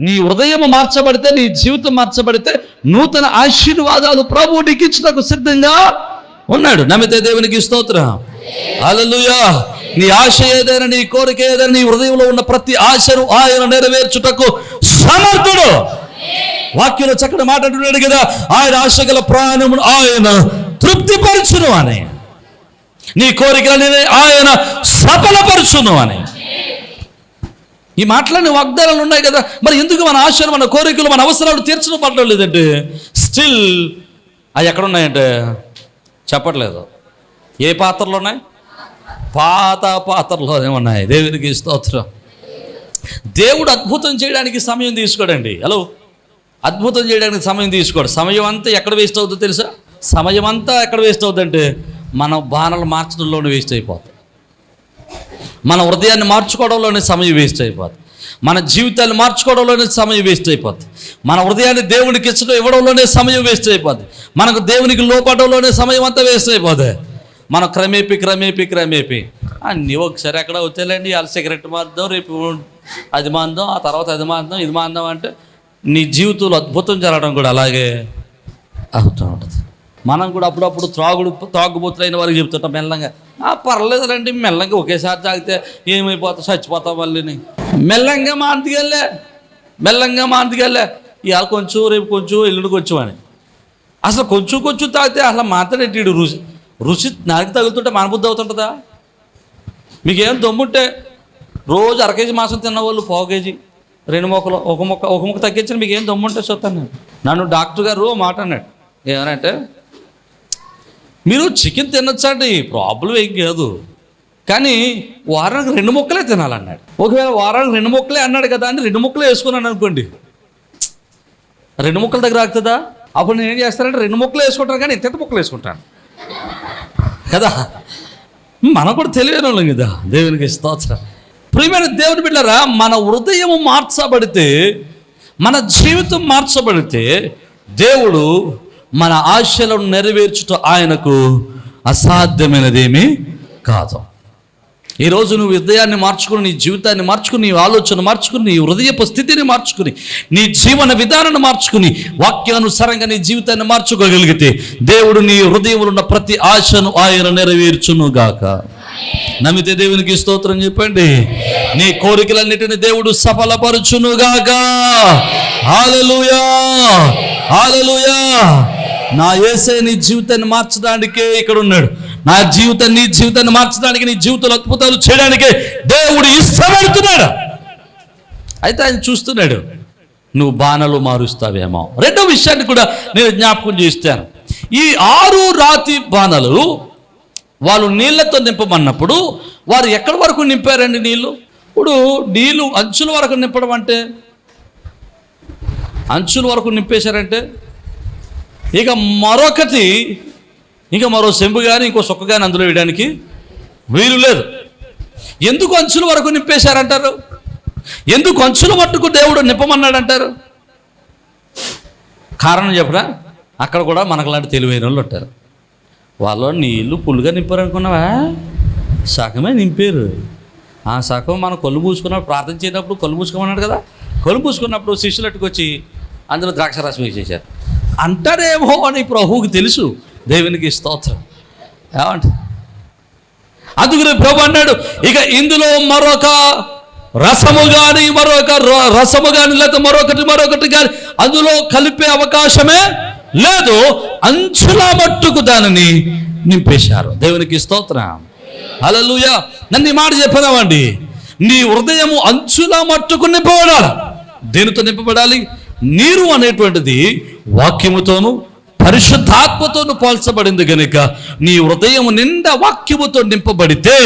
నీ హృదయం మార్చబడితే నీ జీవితం మార్చబడితే నూతన ఆశీర్వాదాలు ప్రభు నీకు సిద్ధంగా ఉన్నాడు. నమ్మితే దేవునికి స్తోత్రం. అలలుయా నీ ఆశ ఏదైనా నీ కోరిక ఏదైనా నీ హృదయంలో ఉన్న ప్రతి ఆశను ఆయన నెరవేర్చుటకు సమర్థుడు. వాక్యంలో చక్కటి మాట అంటున్నాడు కదా ఆయన ఆశ గల ప్రాణమును ఆయన తృప్తిపరచును అని. నీ కోరికలని ఆయన సఫలపరచును అని. ఈ మాటలన్నీ వాగ్దానాలు ఉన్నాయి కదా. మరి ఎందుకు మన ఆశలు మన కోరికలు మన అవసరాలు తీర్చడం పడడం లేదంటే స్టిల్ అవి ఎక్కడ ఉన్నాయంటే చెప్పట్లేదు. ఏ పాత్రలు ఉన్నాయి? పాత పాత్రలోనే ఉన్నాయి. దేవునికి స్తోత్రం. దేవుడు అద్భుతం చేయడానికి సమయం తీసుకోడండి. హలో? అద్భుతం చేయడానికి సమయం తీసుకోడు. సమయం అంతా ఎక్కడ వేస్ట్ అవుతుందో తెలుసా? సమయం అంతా ఎక్కడ వేస్ట్ అవుతుందంటే మన బాణలు మార్చడంలోనే వేస్ట్ అయిపోతుంది మన హృదయాన్ని మార్చుకోవడంలోనే సమయం వేస్ట్ అయిపోతుంది మన జీవితాన్ని మార్చుకోవడంలోనే సమయం వేస్ట్ అయిపోద్ది. మన హృదయాన్ని దేవునికి ఇచ్చడం ఇవ్వడంలోనే సమయం వేస్ట్ అయిపోతుంది మనకు దేవునికి లోపడంలోనే సమయం అంతా వేస్ట్ అయిపోద్ది. మనం క్రమేపి క్రమేపి క్రమేపి. అన్నీ ఒకసారి ఎక్కడ వచ్చేలేండి వాళ్ళ సిగరెట్ మారుదాం రేపు అది మాందాం ఆ తర్వాత అది మాందాం ఇది మాందాం అంటే నీ జీవితంలో అద్భుతం జరగడం కూడా అలాగే అవుతూ ఉంటుంది. మనం కూడా అప్పుడప్పుడు త్రాగుడు త్రాగుబోతులైన వారికి చెప్తుంటాం మెల్లంగా పర్లేదులండి మెల్లంగా ఒకేసారి తాగితే ఏమైపోతా చచ్చిపోతాం వాళ్ళని మెల్లంగా మాంతికెళ్ళే మెల్లంగా మాంతికెళ్ళే ఇవాళ కొంచెం రేపు కొంచెం ఎల్లుండి కొంచెం అని. అసలు కొంచెం కొంచెం తాగితే అసలు మాట్లాడేటి రుచి రుచి నాకు తగులుతుంటే మనబుద్ధి అవుతుంటుందా? మీకేం దమ్ముంటే రోజు అర కేజీ మాంసం తిన్న వాళ్ళు పావు కేజీ. రెండు మొక్కలు ఒక మొక్క ఒక మొక్క తగ్గించిన మీకు ఏం దమ్ముంటే చూస్తాను నేను. నన్ను డాక్టర్ గారు మాట అన్నాడు. ఏమనంటే మీరు చికెన్ తినొచ్చండి ప్రాబ్లం ఏం కాదు. కానీ వారానికి రెండు ముక్కలే తినాలన్నాడు. ఒకవేళ వారానికి రెండు ముక్కలే అన్నాడు కదా అని రెండు ముక్కలే వేసుకున్నాను అనుకోండి. రెండు ముక్కల దగ్గర ఆగుతుందా? అప్పుడు నేను ఏం చేస్తానంటే రెండు ముక్కలు వేసుకుంటాను కానీ ఇంత ముక్కలు వేసుకుంటాను. కదా? మనం కూడా తెలియని వాళ్ళం కదా దేవునికి స్తోత్రం. ప్రియమైన దేవుని బిడ్డరా మన హృదయం మార్చబడితే మన జీవితం మార్చబడితే దేవుడు మన ఆశలను నెరవేర్చుట ఆయనకు అసాధ్యమైనదేమీ కాదు. ఈరోజు నువ్వు హృదయాన్ని మార్చుకుని నీ జీవితాన్ని మార్చుకుని నీ ఆలోచన మార్చుకుని నీ హృదయపు స్థితిని మార్చుకుని నీ జీవన విధానాన్ని మార్చుకుని వాక్యానుసారంగా నీ జీవితాన్ని మార్చుకోగలిగితే దేవుడు నీ హృదయంలో ఉన్న ప్రతి ఆశను ఆయన నెరవేర్చును గాక నమ్మితే దేవునికి స్తోత్రం చెప్పండి. నీ కోరికలన్నిటిని దేవుడు సఫలపరుచును గాక హాలలుయా హాలలుయా నా ఏసే నీ జీవితాన్ని మార్చడానికే ఇక్కడ ఉన్నాడు. నా జీవితాన్ని నీ జీవితాన్ని మార్చడానికి నీ జీవితంలో అద్భుతాలు చేయడానికే దేవుడు ఇష్టపడుతున్నాడు. అయితే ఆయన చూస్తున్నాడు నువ్వు బాణలు మారుస్తావేమో. రెండో విషయాన్ని కూడా నేను జ్ఞాపకం చేస్తాను. ఈ ఆరు రాతి బాణలు వాళ్ళు నీళ్ళతో నింపమన్నప్పుడు వారు ఎక్కడి వరకు నింపారండి నీళ్ళు ఇప్పుడు నీళ్ళు అంచుల వరకు నింపడం అంటే అంచుల వరకు నింపేశారంటే ఇక మరొకటి ఇంకా మరో సెంబు కానీ ఇంకో సొక్క కానీ అందులో వేయడానికి వీలు లేదు. ఎందుకు అంచుల వరకు నింపేశారంటారు? ఎందుకు అంచుల మట్టుకు దేవుడు నింపమన్నాడంటారు? కారణం చెప్పరా? అక్కడ కూడా మనకు లాంటి తెలివైన వాళ్ళు ఉంటారు. వాళ్ళు నీళ్ళు పుల్లుగా నింపారు అనుకున్నావా సగమే నింపారు. ఆ సగం మనం కళ్ళు మూసుకున్నప్పుడు ప్రార్థన చేసినప్పుడు కళ్ళు మూసుకోమన్నాడు కదా? కళ్ళు మూసుకున్నప్పుడు శిష్యులట్టుకు అట్టుకొచ్చి అందులో ద్రాక్షరసం వేసేసారు అంటారేమో అని ప్రభువుకి తెలుసు. దేవునికి స్తోత్రం. ఏమంట అందుకనే ప్రభు అన్నాడు ఇక ఇందులో మరొక రసము కానీ మరొక ర- రసము కానీ లేకపోతే మరొకటి మరొకటి కానీ అందులో కలిపే అవకాశమే లేదు. అంచుల మట్టుకు దానిని నింపేశారు. దేవునికి స్తోత్రం. హల్లెలూయా. నన్ను ఈ మాట చెప్పదామండి నీ హృదయము అంచుల మట్టుకు నింపబడాలి. దేనితో నింపబడాలి? నీరు అనేటువంటిది వాక్యముతోను పరిశుద్ధాత్మతోను పోల్చబడింది గనుక నీ హృదయం నిండా వాక్యముతో నింపబడితే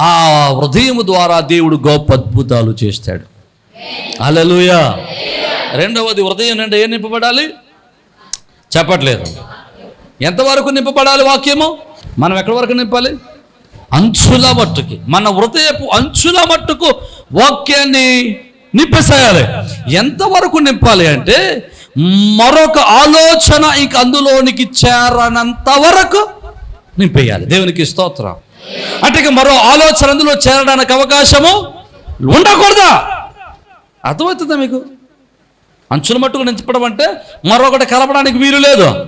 ఆ హృదయము ద్వారా దేవుడు గొప్ప అద్భుతాలు చేస్తాడు. అలలుయా రెండవది హృదయం నిండా ఏం నింపబడాలి? చెప్పట్లేదు. ఎంతవరకు నింపబడాలి వాక్యము? మనం ఎక్కడి వరకు నింపాలి? అంచుల మట్టుకి. మన హృదయపు అంచుల మట్టుకు వాక్యాన్ని నింపేసేయాలి. ఎంతవరకు నింపాలి అంటే మరొక ఆలోచన ఇంక అందులోనికి చేరనంత వరకు నింపేయాలి. దేవునికి స్తోత్రం. అంటే ఇక మరో ఆలోచన అందులో చేరడానికి అవకాశము ఉండకూడదా? అర్థమవుతుందా మీకు? అంచుల మట్టుకు నింపడం అంటే మరొకటి కలపడానికి వీలు లేదు.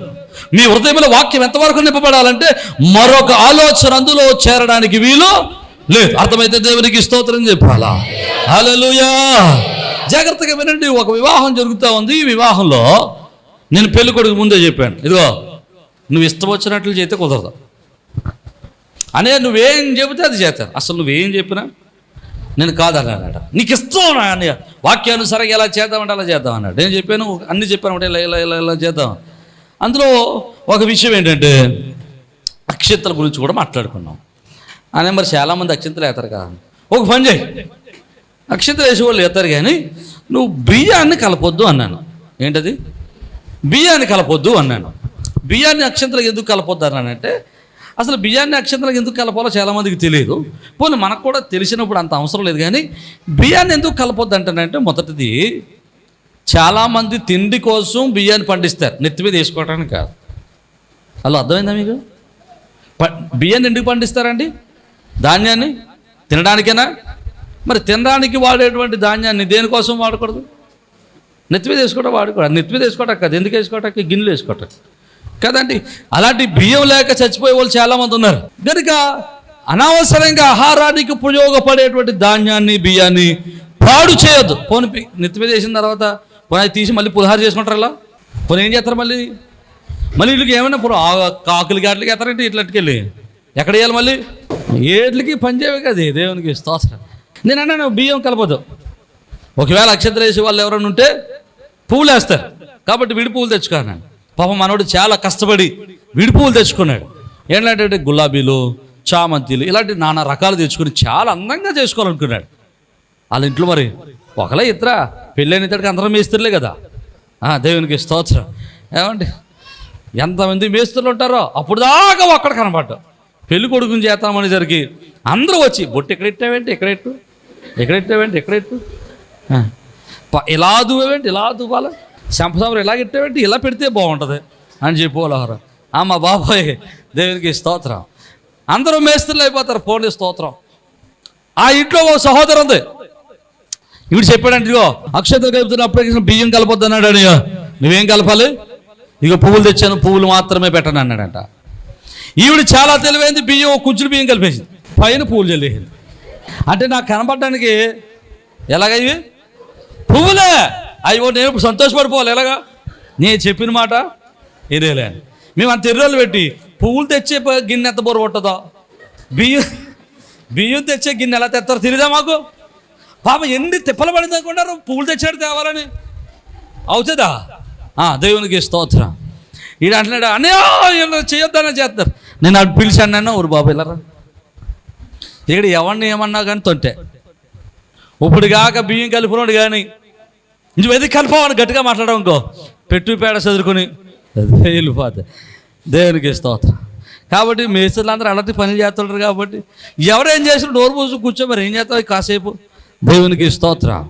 మీ హృదయంలో వాక్యం ఎంతవరకు నింపబడాలంటే మరొక ఆలోచన అందులో చేరడానికి వీలు లేదు. అర్థమైతే దేవునికి స్తోత్రం చెప్పాలా? హలో జాగ్రత్తగా వినండి ఒక వివాహం జరుగుతూ ఉంది. ఈ వివాహంలో నేను పెళ్ళి కొడుకు ముందే చెప్పాను. ఇదిగో నువ్వు ఇష్టం వచ్చినట్లు చేస్తే కుదరదు. అనే నువ్వేం చెబితే అది చేస్తాను అసలు నువ్వేం చెప్పినా? నేను కాదన్నాడట నీకు ఇష్టం అని వాక్యానుసారంగా ఎలా చేద్దామంటే అలా చేద్దాం అన్నాడు. నేను చెప్పాను అన్ని చెప్పాను అంటే ఇలా ఇలా ఇలా ఇలా చేద్దాం. అందులో ఒక విషయం ఏంటంటే అక్షంతల గురించి కూడా మాట్లాడుకున్నాం. అనే మరి చాలామంది అక్షంతలు వేస్తారు కదా. ఒక పని చేయి. అక్షంతలు వేసేవాళ్ళు వేస్తారు కానీ నువ్వు బియ్యాన్ని కలపొద్దు అన్నాను. ఏంటది? బియ్యాన్ని కలపొద్దు అన్నాను. బియ్యాన్ని అక్షంతలకు ఎందుకు కలపొద్దు అన్నానంటే అసలు బియ్యాన్ని అక్షంతలకు ఎందుకు కలపాలో చాలామందికి తెలియదు. పోనీ మనకు కూడా తెలిసినప్పుడు అంత అవసరం లేదు కానీ బియ్యాన్ని ఎందుకు కలపొద్దు అంటానంటే మొదటిది చాలామంది తిండి కోసం బియ్యాన్ని పండిస్తారు. నెత్తి మీద వేసుకోవడానికి కాదు. అలా అర్థమైందా మీకు? ప బియ్యాన్ని ఎందుకు పండిస్తారండి? ధాన్యాన్ని తినడానికేనా? మరి తినడానికి వాడేటువంటి ధాన్యాన్ని దేనికోసం వాడకూడదు? నెత్తి మీద వేసుకోవడం వాడకూడదు నెత్తి మీద వేసుకోవటం కదా. ఎందుకు వేసుకోవటానికి? గిన్నెలు వేసుకోవటం. కదండి అలాంటి బియ్యం లేక చచ్చిపోయే వాళ్ళు చాలామంది ఉన్నారు. కనుక అనవసరంగా ఆహారానికి ఉపయోగపడేటువంటి ధాన్యాన్ని బియ్యాన్ని పాడు చేయొద్దు. పోనీ పి- నెత్తి మీద వేసిన తర్వాత పోనీ అది తీసి మళ్ళీ పులిహార చేసుకుంటారు అలా పోనీ ఏం చేస్తారు మళ్ళీ? మళ్ళీ వీళ్ళకి ఏమైనా ఇప్పుడు కాకులు గాట్లకి ఎత్తారంటే ఇట్లకి వెళ్ళి? ఎక్కడ వేయాలి మళ్ళీ? ఏట్లకి పని చేయవే కదా దేవునికి స్తోత్రం. నేను అన్నాను బియ్యం కలపదు ఒకవేళ అక్షంతలు వేసే వాళ్ళు ఎవరైనా ఉంటే పువ్వులు వేస్తారు కాబట్టి విడి పువ్వులు తెచ్చుకున్నాను పాపం మనోడు చాలా కష్టపడి విడి పువ్వులు తెచ్చుకున్నాడు. ఏంటంటే గులాబీలు చామంతిలు ఇలాంటి నానా రకాలు తెచ్చుకొని చాలా అందంగా చేసుకోవాలనుకున్నాడు. వాళ్ళ ఇంట్లో మరి ఒకలే ఇద్దరా పెళ్ళైన ఇతడికి అందరం మేస్త్రులే కదా. దేవునికి స్తోత్రం. ఏమండి? ఎంతమంది మేస్త్రులు ఉంటారో అప్పుడు దాకా ఒక్కడ కనపడ్డా పెళ్ళి కొడుకుని చేస్తామనేసరికి అందరూ వచ్చి బొట్టు ఎక్కడ ఇట్టావేంటి ఎక్కడ ఇట్టు ఎక్కడ ఇట్టావేంటి ఎక్కడ ఇట్టు ఆ, ప- ఇలా దువ్వేంటి ఇలా దువ్వాలి? శంపసామరు ఇలా ఇట్టావేంటి ఇలా పెడితే బాగుంటుంది అని చెప్పి వాళ్ళవారు అమ్మ బాబాయ్ దేవునికి స్తోత్రం. అందరూ మేస్త్రులు అయిపోతారు పోనీ స్తోత్రం. ఆ ఇంట్లో ఒక సహోదరు ఉంది. ఇవిడు చెప్పాడంటే ఇదిగో అక్షతలు కలుపుతున్న అప్లికేషన్ బియ్యం కలపొద్దు అన్నాడు అని నువ్వేం కలపాలి? ఇక పువ్వులు తెచ్చాను పువ్వులు మాత్రమే పెట్టను అన్నాడంట. ఈవిడ చాలా తెలివైంది బియ్యం ఒక కుంచులు బియ్యం కలిపేసింది. పైన పువ్వులు చల్లేసింది. అంటే నాకు కనపడడానికి ఎలాగ ఇవి? పువ్వులే! అయ్యో నేను ఇప్పుడు సంతోషపడిపోవాలి. ఎలాగా? నేను చెప్పిన మాట ఇదేలే మేము అంత ఎర్రోళ్ళు పెట్టి పువ్వులు తెచ్చే గిన్నె ఎంత బోరు కొట్టదో బియ్యం బియ్యం తెచ్చే గిన్నె ఎలా తెస్తారో తెలియదా మాకు? పాప ఎన్ని తిప్పలు పడింది అనుకుంటారు? పువ్వులు తెచ్చాడు తేవాలని అవుతుందా? దేవునికి స్తోత్రం. ఈడు అంటున్నాడు అన్నయ్య చేయొద్దనే చేస్తారు. నేను అటు పిలిచాను అన్న ఊరు బాబు వెళ్ళరా. ఇక్కడ ఎవరిని ఏమన్నా కానీ తొంటే ఇప్పుడు కాక బియ్యం కలిపినోడు కానీ. నువ్వు ఎది కలపవని గట్టిగా మాట్లాడడం ఇంకో. పెట్టు పేడ చదువుకొని వెళ్ళిపోతే దేవునికి స్తోత్రం. కాబట్టి మేస్త్రులు అందరూ అలాంటి పనులు చేస్తుంటారు కాబట్టి ఎవరేం చేసిన డోర్ మూసు కూర్చో మరి ఏం చేస్తావు? కాసేపు దేవునికి స్తోత్రం.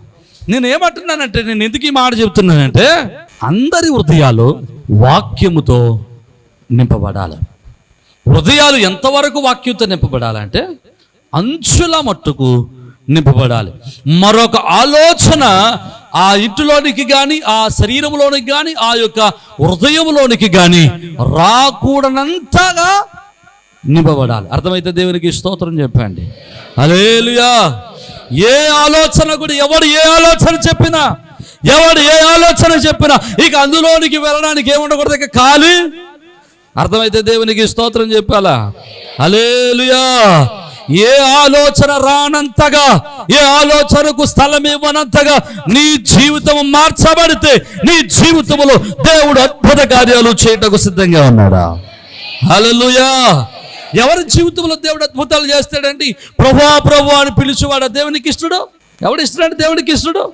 నేను ఏమంటున్నానంటే నేను ఎందుకు ఈ మాట చెప్తున్నానంటే అందరి హృదయాలు వాక్యముతో నింపబడాలి. హృదయాలు ఎంతవరకు వాక్యంతో నింపబడాలంటే అంచుల మట్టుకు నింపబడాలి. మరొక ఆలోచన ఆ ఇంటిలోనికి కానీ ఆ శరీరంలోనికి కానీ ఆ యొక్క హృదయంలోనికి కానీ రాకూడనంతగా నింపబడాలి. అర్థమైతే దేవునికి స్తోత్రం చెప్పండి. అలేలుయా ఏ ఆలోచన కూడా ఎవడు ఏ ఆలోచన చెప్పినా ఎవడు ఏ ఆలోచన చెప్పినా ఇక అందులోనికి వెళ్ళడానికి ఏముండకూడదు ఇక ఖాళీ. అర్థమైతే దేవునికి స్తోత్రం చెప్పాలా? అలేలుయా ఏ ఆలోచన రానంతగా ఏ ఆలోచనకు స్థలం ఇవ్వనంతగా నీ జీవితం మార్చబడితే నీ జీవితంలో దేవుడు అద్భుత కార్యాలు చేయటకు సిద్ధంగా ఉన్నాడా? హల్లెలూయా! ఎవరి జీవితంలో దేవుడు అద్భుతాలు చేస్తాడండి? ప్రభా ప్రభు అని పిలిచేవాడు దేవునికి ఇష్టడు? ఎవడు ఇష్టడు దేవునికి ఇష్టడు?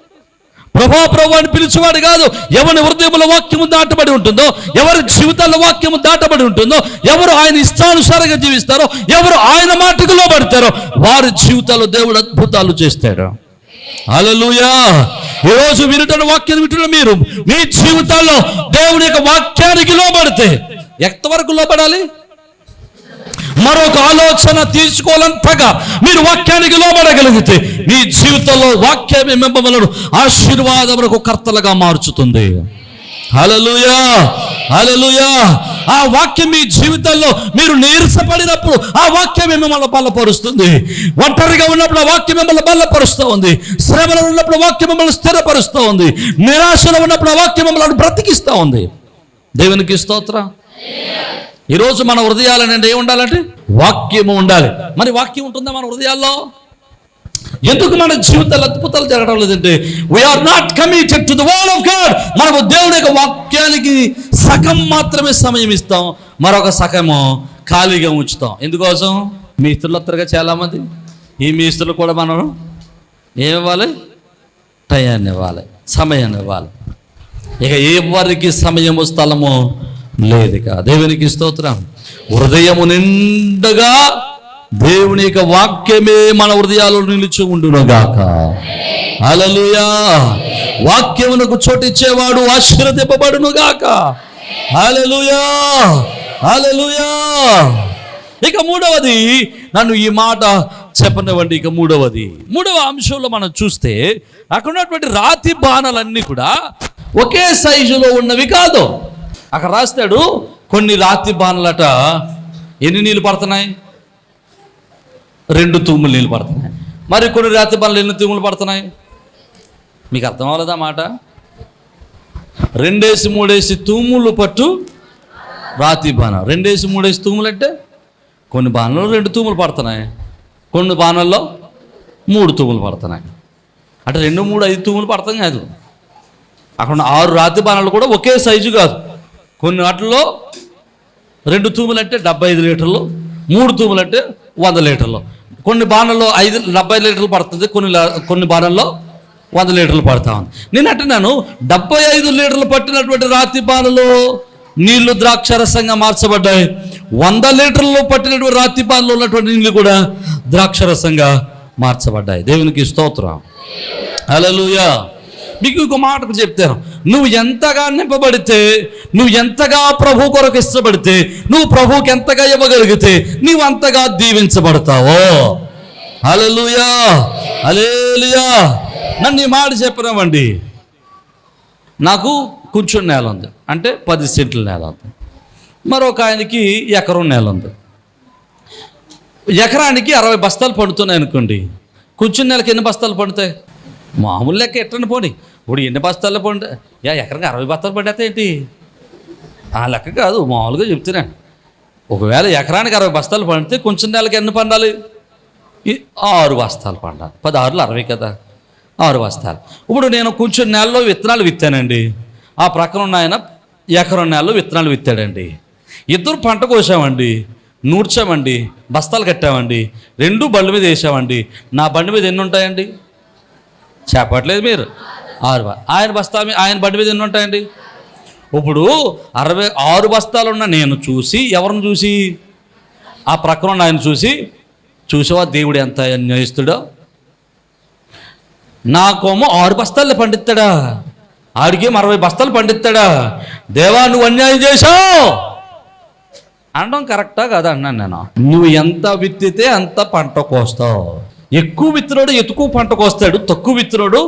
ప్రభా ప్రభు అని పిలిచేవాడు కాదు. ఎవరి హృదయంలో వాక్యము దాటబడి ఉంటుందో ఎవరి జీవితాల్లో వాక్యము దాటబడి ఉంటుందో ఎవరు ఆయన ఇష్టానుసారంగా జీవిస్తారో ఎవరు ఆయన మాటకు లోబడతారో వారి జీవితాల్లో దేవుడు అద్భుతాలు చేస్తాడు. అలలుయా ఈరోజు వినటం వాక్యం వింటున్న మీరు మీ జీవితాల్లో దేవుని యొక్క వాక్యానికి లోబడితే ఎంతవరకు లోబడాలి? మరొక ఆలోచన తీసుకోవాలంతగా మీరు వాక్యానికి లోబడగలిగితే మీ జీవితంలో వాక్యమే మిమ్మల్ని ఆశీర్వాదములకు కర్తలుగా మార్చుతుంది. హలలుయా హలలుయా ఆ వాక్యం మీ జీవితంలో మీరు నీరసపడినప్పుడు ఆ వాక్యమే మిమ్మల్ని బలపరుస్తుంది. ఒంటరిగా ఉన్నప్పుడు ఆ వాక్యం మిమ్మల్ని బలపరుస్తూ ఉంది. శ్రమలో ఉన్నప్పుడు వాక్యం మిమ్మల్ని స్థిరపరుస్తూ ఉంది. నిరాశలో ఉన్నప్పుడు ఆ వాక్యం మిమ్మల్ని బ్రతికిస్తూ ఉంది. దేవునికి స్తోత్ర. ఈరోజు మన హృదయాలనండి ఏం ఉండాలంటే వాక్యము ఉండాలి. మరి వాక్యం ఉంటుందా మన హృదయాల్లో? ఎందుకు మన జీవితాలు అద్భుతాలు జరగడం లేదంటే? We are not committed to the word of God మనము దేవుని యొక్క వాక్యానికి సగం మాత్రమే సమయం ఇస్తాం. మరొక సగము ఖాళీగా ఉంచుతాం. ఎందుకోసం? మీ ఇస్తులు వస్తారుగా చాలామంది. ఈ మీ కూడా మనం ఏమివ్వాలి టయాన్ని ఇవ్వాలి. సమయాన్ని ఇవ్వాలి. ఇక ఎవరికి సమయము స్థలము? లేదు ఇక. దేవునికి స్తోత్రం. హృదయము నిండగా దేవుని యొక్క వాక్యమే మన హృదయాల్లో నిలిచి ఉండునుగాక. గాక వాక్యమునకు చోటిచ్చేవాడు ఆశీర్వదింపబడును గాక హల్లెలూయా. ఇక మూడవది నన్ను ఈ మాట చెప్పనివ్వండి. ఇక మూడవది మూడవ అంశంలో మనం చూస్తే అక్కడ ఉన్నటువంటి రాతి బాణాలన్నీ కూడా ఒకే సైజులో ఉన్నవి కాదు. అక్కడ రాస్తాడు కొన్ని రాతి బాణలట ఎన్ని నీళ్ళు పడుతున్నాయి? రెండు తూములు నీళ్ళు పడుతున్నాయి. మరి కొన్ని రాతి బాణలు ఎన్ని తూములు పడుతున్నాయి? మీకు అర్థం అవ్వలేదా మాట? రెండేసి మూడేసి తూములు పట్టు రాతి బాణ రెండేసి మూడేసి తూములు అంటే కొన్ని బాణల్లో రెండు తూములు పడుతున్నాయి. కొన్ని బాణల్లో మూడు తూములు పడుతున్నాయి. అంటే రెండు మూడు ఐదు తూములు పడతాం కాదు. అక్కడ ఆరు రాతి బాణాలు కూడా ఒకే సైజు కాదు. కొన్ని వాటిల్లో రెండు తూములు అంటే డెబ్బై ఐదు లీటర్లు మూడు తూములు అంటే వంద లీటర్లు. కొన్ని బాణల్లో ఐదు డెబ్బై లీటర్లు పడుతుంది కొన్ని కొన్ని బాణల్లో వంద లీటర్లు పడతా ఉంది. నేను అంటున్నాను డెబ్బై ఐదు లీటర్లు పట్టినటువంటి రాతి బాణలు నీళ్ళు ద్రాక్షరసంగా మార్చబడ్డాయి. వంద లీటర్లు పట్టినటువంటి రాతి బాణలో ఉన్నటువంటి నీళ్ళు కూడా ద్రాక్షరసంగా మార్చబడ్డాయి. దేవునికి స్తోత్రం. అలలుయా మీకు ఇంకో మాటకు చెప్తాను. నువ్వు ఎంతగా నింపబడితే నువ్వు ఎంతగా ప్రభు కొరకు ఇష్టపడితే నువ్వు ప్రభుకి ఎంతగా ఇవ్వగలిగితే నువ్వు అంతగా దీవించబడతావో. అలలుయా అలేలుయా నన్ను ఈ మాట చెప్పినామండి నాకు కొంచెం నేల ఉంది. అంటే పది సెంట్ల నేల ఉంది. మరొక ఆయనకి ఎకరం నేల ఉంది. ఎకరానికి అరవై బస్తాలు పండుతున్నాయి అనుకోండి. కొంచెం నెలకి ఎన్ని బస్తాలు పండుతాయి? మామూలు లెక్క ఎట్టని పోనీ. ఇప్పుడు ఎన్ని బస్తాలు పండు యా ఎకరానికి అరవై బస్తాలు పండేస్తే ఏంటి? ఆ లెక్క కాదు మామూలుగా చెప్తున్నాను. ఒకవేళ ఎకరానికి అరవై బస్తాలు పండితే కొంచెం నెలకి ఎన్ని పండాలి? ఈ ఆరు బస్తాలు పండాలి. పది అరవై కదా? ఆరు బస్తాలు. ఇప్పుడు నేను కొంచెం నెలలో విత్తనాలు విత్తానండి. ఆ ప్రక్కన ఉన్న ఆయన ఎకరం నెలలో విత్తనాలు విత్తాడండి. ఇద్దరు పంట కోసామండి. నూర్చామండి బస్తాలు కట్టామండి. రెండు బండి మీద వేసామండి. నా బండి మీద ఎన్ని ఉంటాయండి? చెప్పట్లేదు మీరు. ఆరు ఆయన బస్తా ఆయన బండి మీద ఎన్ని ఉంటాయండి? ఇప్పుడు అరవై ఆరు బస్తాలు ఉన్న నేను చూసి ఎవరిని చూసి? ఆ ప్రక్కన ఉన్న ఆయన చూసి చూసావా దేవుడు ఎంత అన్యాయిస్తుడో? నాకేమో ఆరు బస్తాలు పండిస్తాడా? ఆడికేమో అరవై బస్తాలు పండిస్తాడా? దేవా నువ్వు అన్యాయం చేశావు! అనడం కరెక్టా కదా అన్నాను నేను. నువ్వు ఎంత విత్తితే అంత పంట కోస్తావు. ఎక్కువ విత్తనోడు ఎక్కువ పంట కోస్తాడు తక్కువ విత్తనోడు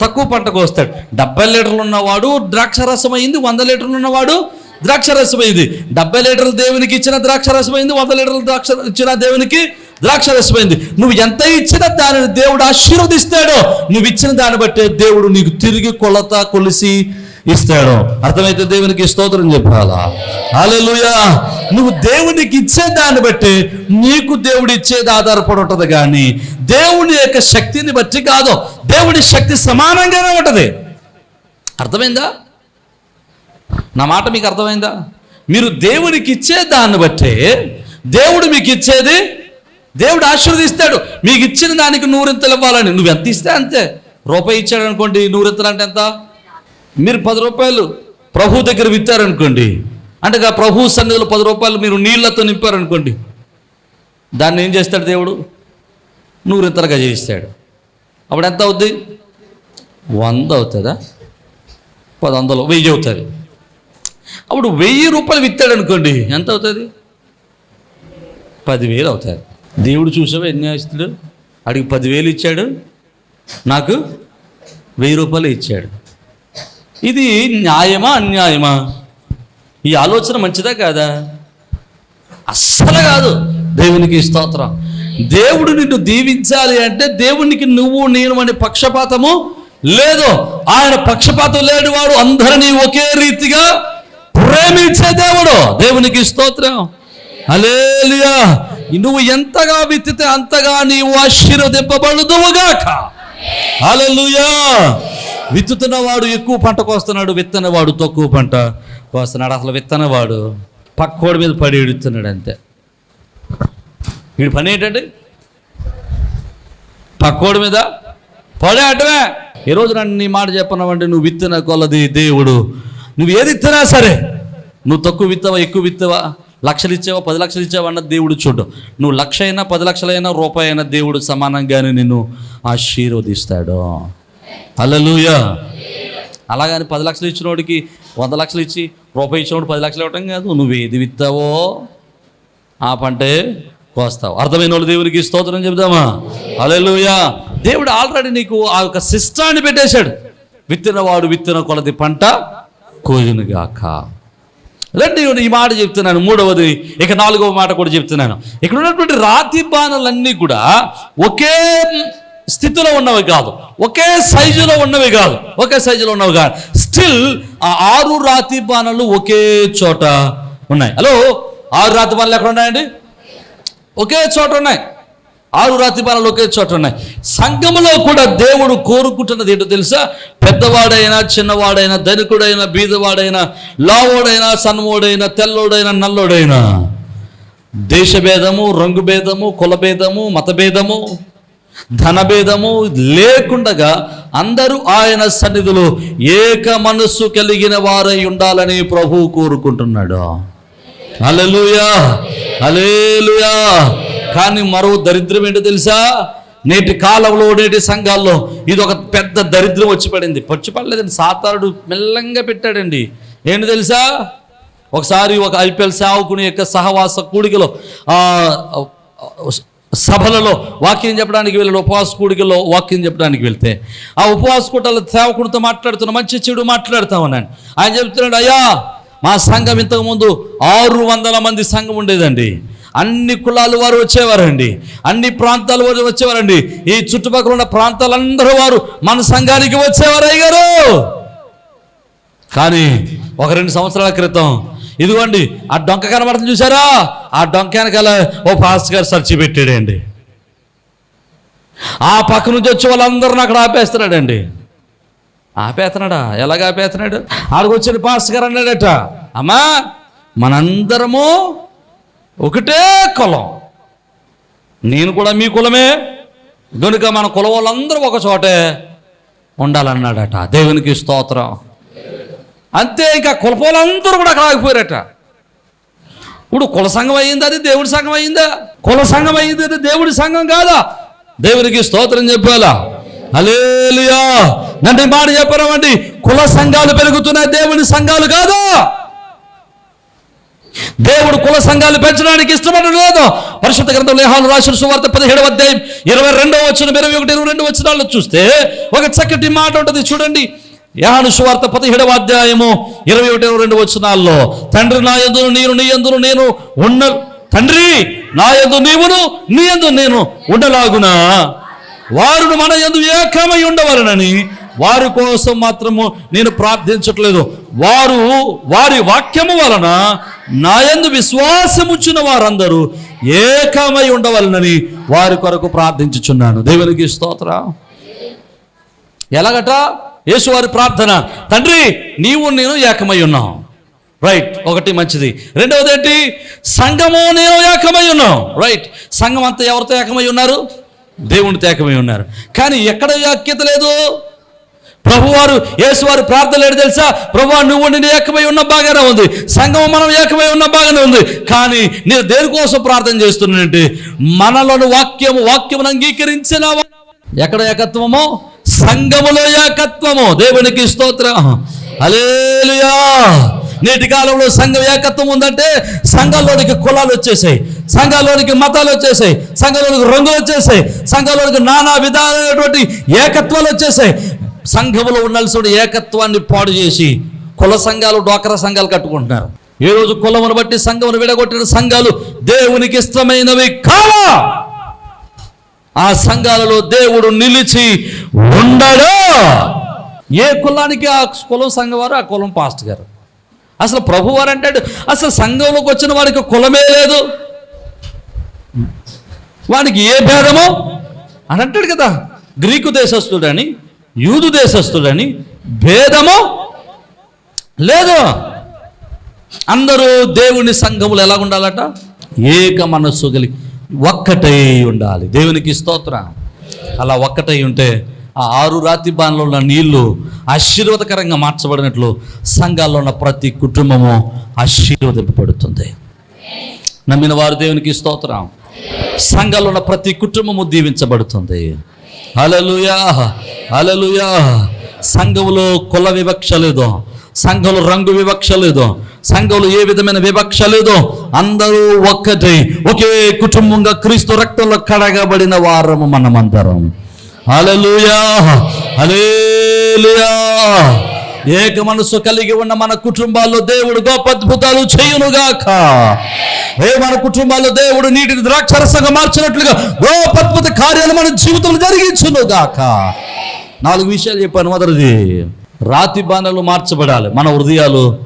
తక్కువ పంట కోస్తాడు డెబ్బై లీటర్లు ఉన్నవాడు ద్రాక్ష రసం అయింది వంద లీటర్లు ఉన్నవాడు ద్రాక్ష రసం అయింది డెబ్బై లీటర్లు దేవునికి ఇచ్చిన ద్రాక్ష రసం అయింది వంద లీటర్లు ద్రాక్ష ఇచ్చిన దేవునికి ద్రాక్ష రసం అయింది నువ్వు ఎంత ఇచ్చినా దానిని దేవుడు ఆశీర్వదిస్తాడో నువ్వు ఇచ్చిన దాన్ని బట్టే దేవుడు నీకు తిరిగి కొలత కొలిసి ఇస్తాడు. అర్థమైతే దేవునికి స్తోత్రం చెప్పాలా? అలెలుయా నువ్వు దేవునికి ఇచ్చే దాన్ని బట్టి నీకు దేవుడు ఇచ్చేది ఆధారపడి ఉంటుంది కానీ దేవుని యొక్క శక్తిని బట్టి కాదు. దేవుడి శక్తి సమానంగానే ఉంటుంది. అర్థమైందా? నా మాట మీకు అర్థమైందా? మీరు దేవునికి ఇచ్చే దాన్ని బట్టే దేవుడు మీకు ఇచ్చేది దేవుడు ఆశీర్వదిస్తాడు. మీకు ఇచ్చిన దానికి నూరింతలు ఇవ్వాలని. నువ్వు ఎంత ఇస్తే అంతే. రూపాయి ఇచ్చాడు అనుకోండి నూరింతలు అంటే ఎంత? మీరు పది రూపాయలు ప్రభు దగ్గర విత్తారనుకోండి అంటే ఆ ప్రభు సన్నిధిలో పది రూపాయలు మీరు నీళ్ళతో నింపారనుకోండి దాన్ని ఏం చేస్తాడు దేవుడు? నూరింతలుగా చేయిస్తాడు అప్పుడు ఎంత అవుద్ది? వంద అవుతుందా? పది వందలు వెయ్యి అవుతుంది. అప్పుడు వెయ్యి రూపాయలు విత్తాడు అనుకోండి ఎంత అవుతుంది? పదివేలు అవుతుంది. దేవుడు చూసావా ఎన్ని అడిగి పదివేలు ఇచ్చాడు నాకు వెయ్యి రూపాయలు ఇచ్చాడు. ఇది న్యాయమా అన్యాయమా? ఈ ఆలోచన మంచిదా కాదా? అస్సలు కాదు. దేవునికి స్తోత్రం. దేవుడు నిన్ను దీవించాలి అంటే దేవునికి నువ్వు నేను అనే పక్షపాతము లేదు. ఆయన పక్షపాతం లేని వాడు అందరినీ ఒకే రీతిగా ప్రేమించే దేవుడు. దేవునికి స్తోత్రం. అలేలియా నువ్వు ఎంతగా విత్తితే అంతగా నీవు ఆశీర్వదింపబడుదువుగాక. అలలుయా విత్తుతున్నవాడు ఎక్కువ పంట కోస్తున్నాడు విత్తనవాడు తక్కువ పంట కోస్తున్నాడు. అసలు విత్తనవాడు పక్కోడి మీద పడి ఇడుతున్నాడు అంతే. వీడి పని ఏంటంటే పక్కోడి మీద పడేయటమే ఈ ఈరోజు నన్ను నీ మాట చెప్పనవంటే నువ్వు విత్తిన కొలది దేవుడు. నువ్వు ఏది ఇచ్చినా సరే. నువ్వు తక్కువ విత్తవా ఎక్కువ విత్తవా? లక్షలు ఇచ్చావా పది లక్షలు ఇచ్చావా అన్న దేవుడు చూడు. నువ్వు లక్ష అయినా పది లక్షలైనా రూపాయి అయినా దేవుడు సమానంగానే నిన్ను ఆశీర్వదిస్తాడు. హల్లెలూయా. అలాగని పది లక్షలు ఇచ్చినోడికి వంద లక్షలు ఇచ్చి రూపాయి ఇచ్చినోడు పది లక్షలు ఇవ్వటం కాదు. నువ్వు ఏది విత్తావో ఆ పంటే కోస్తావు. అర్థమైన వాళ్ళు దేవునికి స్తోత్రం చెబుదామా? అలెలుయా దేవుడు ఆల్రెడీ నీకు ఆ యొక్క సిస్టాన్ని పెట్టేశాడు. విత్తినవాడు విత్తిన కొలది పంట కోయునుగాక రండి ఈ మాట చెప్తున్నాను. మూడవది ఇక నాలుగవ మాట కూడా చెప్తున్నాను. ఇక్కడ ఉన్నటువంటి రాతి బాణలన్నీ కూడా ఒకే స్థితిలో ఉన్నవి కాదు. ఒకే సైజులో ఉన్నవి కాదు. ఒకే సైజులో ఉన్నవి కాదు. స్టిల్ ఆ ఆరు రాతి బాణలు ఒకే చోట ఉన్నాయి. హలో ఆరు రాతి బాణలు ఎక్కడ ఉన్నాయండి? ఒకే చోట ఉన్నాయి. ఆరు రాతి బాణాలు ఒకే చోట ఉన్నాయి. సంఘములో కూడా దేవుడు కోరుకుంటున్నది ఏంటో తెలుసా? పెద్దవాడైనా చిన్నవాడైనా ధనికుడైనా బీదవాడైనా లావోడైనా సన్మోడైనా తెల్లోడైనా నల్లోడైనా దేశభేదము రంగు భేదము కులభేదము మతభేదము మత భేదము ధనభేదము లేకుండగా అందరూ ఆయన సన్నిధిలో ఏక మనస్సు కలిగిన వారై ఉండాలని ప్రభువు కోరుకుంటున్నాడు. అలలుయా అలేలుయా కానీ మరో దరిద్రం ఏంటో తెలుసా? నేటి కాలంలో నేటి సంఘాల్లో ఇది ఒక పెద్ద దరిద్రం వచ్చి పడింది. వచ్చి పడలేదండి. సాతారుడు మెల్లంగా పెట్టాడండి. ఏంటి తెలుసా? ఒకసారి ఒక ఐపీఎల్ సేవకుని యొక్క సహవాస కూడికలో సభలలో వాక్యం చెప్పడానికి వెళ్ళిన ఉపవాస కూడికలో వాక్యం చెప్పడానికి వెళ్తే ఆ ఉపవాస కూటలో సేవకుడితో మాట్లాడుతున్న మంచి చెడు మాట్లాడతాం ఉన్నాను ఆయన చెప్తున్నాడు అయ్యా మా సంఘం ఇంతకుముందు ఆరు వందల మంది సంఘం ఉండేదండి. అన్ని కులాల వారు వచ్చేవారండి. అన్ని ప్రాంతాల వారు వచ్చేవారండి. ఈ చుట్టుపక్కల ఉన్న ప్రాంతాలందరూ వారు మన సంఘానికి వచ్చేవారు అయ్యారు కానీ ఒక రెండు సంవత్సరాల క్రితం ఇదిగోండి ఆ డొంక కనబడుతుంది చూసారా ఆ డొంక ఓ పాస్టర్ గారు సర్చి పెట్టాడండి. ఆ పక్క నుంచి వచ్చి వాళ్ళందరిని అక్కడ ఆపేస్తున్నాడండి. ఆపేస్తున్నాడా? ఎలాగ ఆపేస్తున్నాడు? ఆడికి వచ్చిన పాస్టర్ గారు అన్నాడట అమ్మా మనందరము ఒకటే కులం. నేను కూడా మీ కులమే. కనుక మన కులం వాళ్ళందరూ ఒక చోటే ఉండాలన్నాడట. దేవునికి స్తోత్రం. అంతే ఇంకా కులపోలందరూ కూడా అక్కడ ఆగిపోయారట. ఇప్పుడు కుల సంఘం అయిందా అది? దేవుడి సంఘం అయిందా? కుల సంఘం అయింది అది దేవుడి సంఘం కాదా? దేవునికి స్తోత్రం చెప్పాలా? అలేలుయా నన్ను మాట చెప్పరామండి కుల సంఘాలు పెరుగుతున్నాయి దేవుని సంఘాలు కాదా? దేవుడు కుల సంఘాలు పెంచడానికి ఇష్టపడడం లేదు. పరిశుద్ధ గ్రంథం లేహాలు రాసిన సువార్త పదిహేడవ అధ్యాయం ఇరవై రెండవ వచ్చిన ఇరవై ఒకటి ఇరవై రెండు వచ్చినాల్లో చూస్తే ఒక చక్కటి మాట ఉంటుంది. చూడండి. యాను సువార్త పదిహేడవ అధ్యాయము ఇరవై ఒకటి ఇరవై రెండు వచనాల్లో తండ్రి నా ఎందును నేను నీ ఎందును నేను ఉన్న తండ్రి నా ఎందు నీవును నీ ఎందు నేను ఉండలాగునా? వారును మన ఎందు ఏకమై ఉండవలనని వారి కోసం మాత్రము నేను ప్రార్థించట్లేదు. వారు వారి వాక్యము వలన నాయందు విశ్వాసముచ్చిన వారందరూ ఏకమై ఉండవలనని వారి కొరకు ప్రార్థించుచున్నాను. దేవునికి స్తోత్ర. ఎలాగట? యేసువారి ప్రార్థన. తండ్రి నీవు నేను ఏకమై ఉన్నాం. రైట్ ఒకటి మంచిది. రెండవది ఏంటి? సంఘము నేను ఏకమై ఉన్నాం. రైట్ సంఘం అంతా ఎవరితో ఏకమై ఉన్నారు? దేవునితో ఏకమై ఉన్నారు. కానీ ఎక్కడ యాక్యత లేదు? ప్రభువారు యేసువారు ప్రార్థన లేడు తెలుసా? ప్రభు నువ్వు నేను ఏకమై ఉన్న బాగానే ఉంది. సంఘం మనం ఏకమై ఉన్న బాగానే ఉంది. కానీ నేను దేనికోసం ప్రార్థన చేస్తున్నానంటే మనలోని వాక్యము వాక్యమును అంగీకరించిన ఎక్కడ ఏకత్వమో? సంఘములో ఏకత్వము. దేవునికి స్తోత్రం. అలేలుయా నేటి కాలంలో సంఘం ఏకత్వం ఉందంటే సంఘంలోనికి కులాలు వచ్చేసాయి. సంఘంలోనికి మతాలు వచ్చేసాయి. సంఘంలోనికి రంగులు వచ్చేసాయి. సంఘంలోనికి నానా విధాలైనటువంటి ఏకత్వాలు వచ్చేసాయి. సంఘములో ఉండాల్సిన ఏకత్వాన్ని పాడు చేసి కుల సంఘాలు డోకర సంఘాలు కట్టుకుంటున్నారు. ఈ రోజు కులమును బట్టి సంఘమును విడగొట్టిన సంఘాలు దేవునికి ఇష్టమైనవి కావా? ఆ సంఘాలలో దేవుడు నిలిచి ఉండడు ఏ కులానికి ఆ కులం సంఘం వారు ఆ కులం పాస్ట్ గారు? అసలు ప్రభు వారు అంటాడు అసలు సంఘంలోకి వచ్చిన వాడికి కులమే లేదు. వానికి ఏ భేదము? అని అంటాడు కదా. గ్రీకు దేశస్తుడని యూదు దేశస్తుడని భేదము లేదు. అందరూ దేవుని సంఘములు ఎలా ఉండాలట ఏక మనస్సు కలిగి ఒక్కటై ఉండాలి. దేవునికి స్తోత్రం. అలా ఒక్కటై ఉంటే ఆ ఆరు రాతి బాణలో ఉన్న నీళ్ళు ఆశీర్వాదకరంగా మార్చబడినట్లు సంఘాల్లో ఉన్న ప్రతి కుటుంబము ఆశీర్వదింపబడుతుంది. నమ్మిన వారు దేవునికి స్తోత్రం. సంఘాల్లో ఉన్న ప్రతి కుటుంబము దీవించబడుతుంది. అలలుయా అలలుయా సంఘములో కుల వివక్ష లేదు. సంఘంలో రంగు వివక్ష లేదు. సంఘంలో ఏ విధమైన వివక్ష లేదో అందరూ ఒక్కటే. ఒకే కుటుంబంగా క్రీస్తు రక్తంలో కడగబడిన వారము మనమందరం. అలలుయా హల్లెలూయా! ఏక మనసు కలిగి ఉన్న మన కుటుంబాల్లో దేవుడు గొప్ప అద్భుతాలు చేయునుగాక. ఏ మన కుటుంబాల్లో దేవుడు నీటిని ద్రాక్షరసంగా మార్చినట్లుగా గొప్ప అద్భుత కార్యాలు మన జీవితంలో జరిగించునుగాక. నాలుగు విషయాలు చెప్పాను మొదటిది. రాతి బాణలు మార్చబడాలి. మన హృదయాలు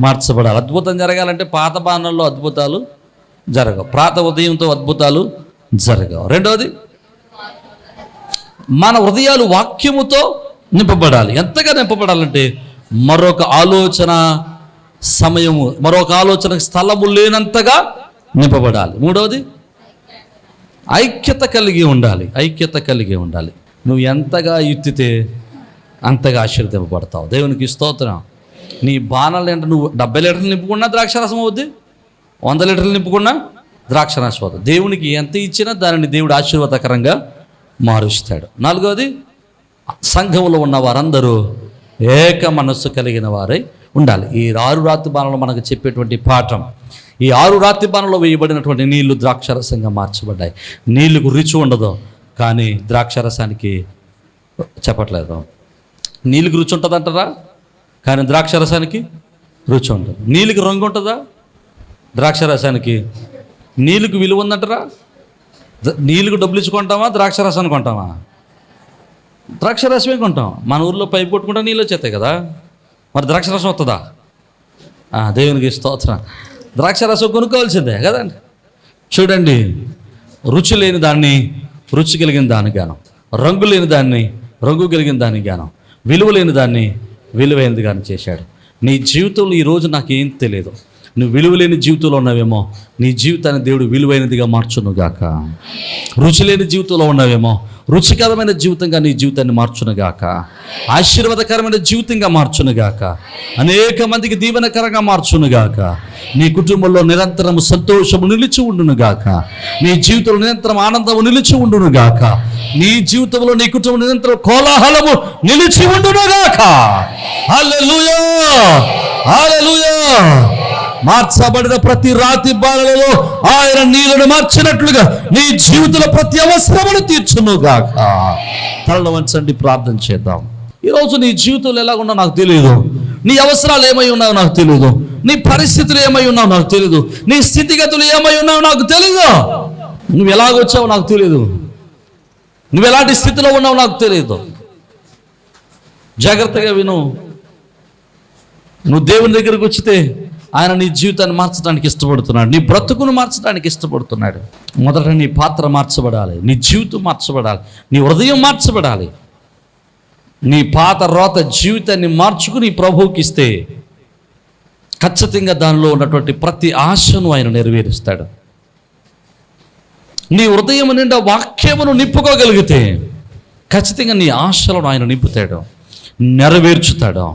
మార్చబడాలి. అద్భుతం జరగాలంటే పాత బాణాల్లో అద్భుతాలు జరగవు. ప్రాత ఉదయంతో అద్భుతాలు జరగవు. రెండవది మన హృదయాలు వాక్యముతో నింపబడాలి. ఎంతగా నింపబడాలంటే మరొక ఆలోచన సమయము మరొక ఆలోచన స్థలము లేనంతగా నింపబడాలి. మూడవది ఐక్యత కలిగి ఉండాలి. ఐక్యత కలిగి ఉండాలి. నువ్వు ఎంతగా ఎత్తితే అంతగా ఆశీర్వదింపబడతావు. దేవునికి స్తోత్రం. నీ బాణాలు ఏంటంటే నువ్వు డెబ్బై లీటర్లు నింపుకున్నా ద్రాక్షరసం అవుద్ది? వంద లీటర్లు నింపుకున్నా ద్రాక్షరసం అవుతుంది దేవునికి ఎంత ఇచ్చినా దానిని దేవుడు ఆశీర్వాదకరంగా మారుస్తాడు. నాలుగవది సంఘంలో ఉన్న వారందరూ ఏక మనస్సు కలిగిన వారై ఉండాలి. ఈ ఆరు రాత్రి బాణలో మనకు చెప్పేటువంటి పాఠం. ఈ ఆరు రాత్రి బాణలో వేయబడినటువంటి నీళ్ళు ద్రాక్షరసంగా మార్చబడ్డాయి. నీళ్ళకు రుచి ఉండదు కానీ ద్రాక్షరసానికి చెప్పట్లేదు. నీళ్ళకి రుచి ఉంటుంది కానీ ద్రాక్ష రసానికి రుచి ఉంటుంది నీళ్ళకి రంగు ఉంటుందా? ద్రాక్ష రసానికి నీళ్ళకి విలువ ఉందంటారా? నీళ్ళకు నీళ్ళకి డబ్బులు ఇచ్చుకుంటామా ద్రాక్ష రసాన్ని కొంటామా? ద్రాక్ష రసమే కొంటాం. మన ఊర్లో పైపు కొట్టుకుంటా నీళ్ళు వచ్చేస్తాయి కదా. మరి ద్రాక్ష రసం వస్తుందా దేవునికి స్తోత్రం. ద్రాక్షరసం కొనుక్కోవాల్సిందే కదండి చూడండి రుచి లేని దాన్ని రుచి కలిగిన దాని గానం రంగు లేని దాన్ని రంగు కలిగిన దాని జ్ఞానం. విలువ లేని దాన్ని విలువైనది చేశాడు. నీ జీవితంలో ఈరోజు నాకేం తెలియదు. నువ్వు విలువలేని జీవితంలో ఉన్నావేమో నీ జీవితాన్ని దేవుడు విలువైనదిగా మార్చునుగాక. రుచి లేని జీవితంలో ఉన్నావేమో రుచికరమైన జీవితంగా నీ జీవితాన్ని మార్చునుగాక. ఆశీర్వాదకరమైన జీవితంగా మార్చునుగాక. అనేక మందికి దీవెనకరంగా మార్చునుగాక. నీ కుటుంబంలో నిరంతరం సంతోషము నిలిచి ఉండునుగాక. నీ జీవితంలో నిరంతరం ఆనందము నిలిచి ఉండునుగాక. నీ జీవితంలో నీ కుటుంబం నిరంతరం కోలాహలము నిలిచి ఉండునుగాక. హల్లెలూయా! హల్లెలూయా! మార్చబడిన ప్రతి రాతి బాలలో ఆయన నీళ్ళను మార్చినట్లుగా నీ జీవితంలో ప్రతి అవసరమును తీర్చునుగాక. తలను వంచండి ప్రార్థన చేద్దాం. ఈరోజు నీ జీవితంలో ఎలాగున్నా ఉన్నా నాకు తెలియదు నీ అవసరాలు ఏమై ఉన్నాయో నాకు తెలియదు నీ పరిస్థితులు ఏమై ఉన్నావు నాకు తెలియదు నీ స్థితిగతులు ఏమై ఉన్నావో నాకు తెలియదు నువ్వు ఎలాగొచ్చావో నాకు తెలియదు నువ్వు ఎలాంటి స్థితిలో ఉన్నావో నాకు తెలియదు జాగ్రత్తగా విను. నువ్వు దేవుని దగ్గరకు వచ్చితే ఆయన నీ జీవితాన్ని మార్చడానికి ఇష్టపడుతున్నాడు. నీ బ్రతుకును మార్చడానికి ఇష్టపడుతున్నాడు. మొదట నీ పాత్ర మార్చబడాలి. నీ జీవితం మార్చబడాలి. నీ హృదయం మార్చబడాలి. నీ పాత రోత జీవితాన్ని మార్చుకుని ప్రభువుకి ఇస్తే ఖచ్చితంగా దానిలో ఉన్నటువంటి ప్రతి ఆశను ఆయన నెరవేరుస్తాడు. నీ హృదయం నిండా వాక్యమును నింపుకోగలిగితే ఖచ్చితంగా నీ ఆశలను ఆయన నింపుతాడు. నెరవేర్చుతాడు.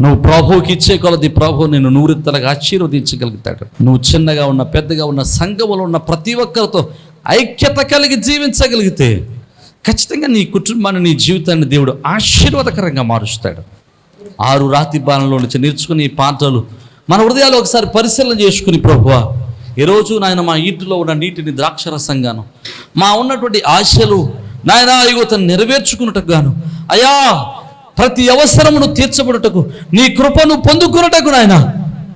నువ్వు ప్రభువుకి ఇచ్చే కొలది ప్రభు నేను నూరింతలుగా ఆశీర్వదించగలుగుతాడు. నువ్వు చిన్నగా ఉన్న పెద్దగా ఉన్న సంఘములో ఉన్న ప్రతి ఒక్కరితో ఐక్యత కలిగి జీవించగలిగితే ఖచ్చితంగా నీ కుటుంబాన్ని నీ జీవితాన్ని దేవుడు ఆశీర్వాదకరంగా మారుస్తాడు. ఆరు రాతి బాణంలో నుంచి నేర్చుకుని ఈ పాటలు మన హృదయాలు ఒకసారి పరిశీలన చేసుకుని ప్రభువా ఈరోజు నాయన మా ఇంటిలో ఉన్న నీటిని ద్రాక్షరసంగాను మా ఉన్నటువంటి ఆశలు నాయన యువతను నెరవేర్చుకున్నట్టుకు గాను అయా ప్రతి అవసరమును తీర్చబడుటకు నీ కృపను పొందుకున్నటకు నాయన.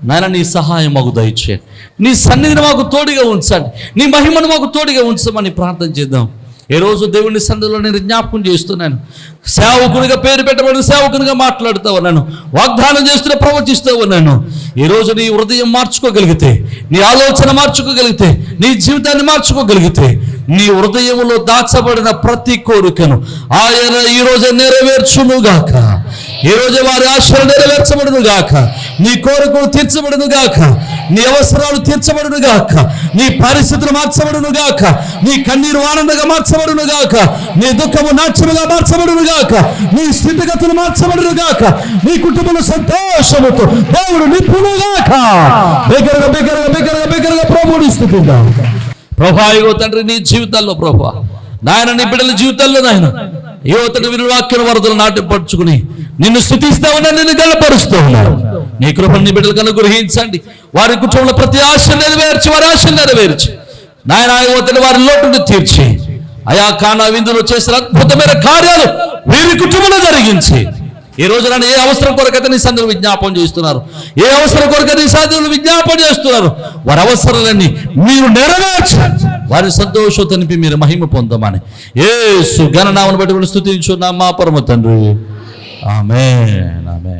నాయన నీ సహాయం మాకు దయచేయండి. నీ సన్నిధిని మాకు తోడుగా ఉంచండి. నీ మహిమను మాకు తోడుగా ఉంచమని ప్రార్థన చేద్దాం. ఏ రోజు దేవుని సన్నిధిలో నేను జ్ఞాపకం చేస్తున్నాను. సేవకునిగా పేరు పెట్టబడిన సేవకునిగా మాట్లాడుతూ ఉన్నాను. వాగ్దానం చేస్తూనే ప్రవర్తిస్తూ ఉన్నాను. ఈ రోజు నీ హృదయం మార్చుకోగలిగితే నీ ఆలోచన మార్చుకోగలిగితే నీ జీవితాన్ని మార్చుకోగలిగితే నీ హృదయంలో దాచబడిన ప్రతి కోరికను ఆయన ఈ రోజు నెరవేర్చునుగాక. ఈ వారి ఆశలు నెరవేర్చబడును గాక నీ కోరికలు తీర్చబడును గాక నీ అవసరాలు తీర్చబడును గాక నీ పరిస్థితులు మార్చబడును గాక నీ కన్నీరు ఆనందంగా మార్చబడును గాక నీ దుఃఖము నాట్యముగా మార్చబడును గాక నీ స్థితిగతులు మార్చబడును గాక నీ కుటుంబంలో సంతోషముతో దేవుడు నిప్పును గాక బిగ్గరగా బిగ్గరగా బిగ్గరగా బిగ్గరగా ప్రభుని స్థుతిద్దాం. ప్రభా ఇగో తండ్రి నీ జీవితాల్లో ప్రభా. నాయన నీ బిడ్డల జీవితాల్లో నాయన యువతని వినివాక్యం వరదలు నాటిపరుచుకుని నిన్ను స్థుతిస్తా ఉన్నా నిన్ను గల్లపరుస్తూ ఉన్నారు. నీ కృపను నీ బిడ్డలకు అనుగ్రహించండి. వారి కుటుంబంలో ప్రతి ఆశ నెరవేర్చి వారి ఆశ నెరవేర్చి. నాయన యువతని వారి లోటును తీర్చి. అయా కానా విందులో చేసిన అద్భుతమైన కార్యాలు వీరి కుటుంబంలో జరిగించి. ఈ రోజున ఏ అవసరం కొరకైతే నీ సందులు విజ్ఞాపం చేస్తున్నారు ఏ అవసరం కొరకైతే నీ సందులు విజ్ఞాపం చేస్తున్నారు వారి అవసరాలన్నీ మీరు నెరవేర్చి. వారి సంతోషం తనిపి మీరు మహిమ పొందమని. ఏ సుగణనామను బట్టి స్థుతించున్నాం మా పరమ తండ్రి. ఆమె ఆమె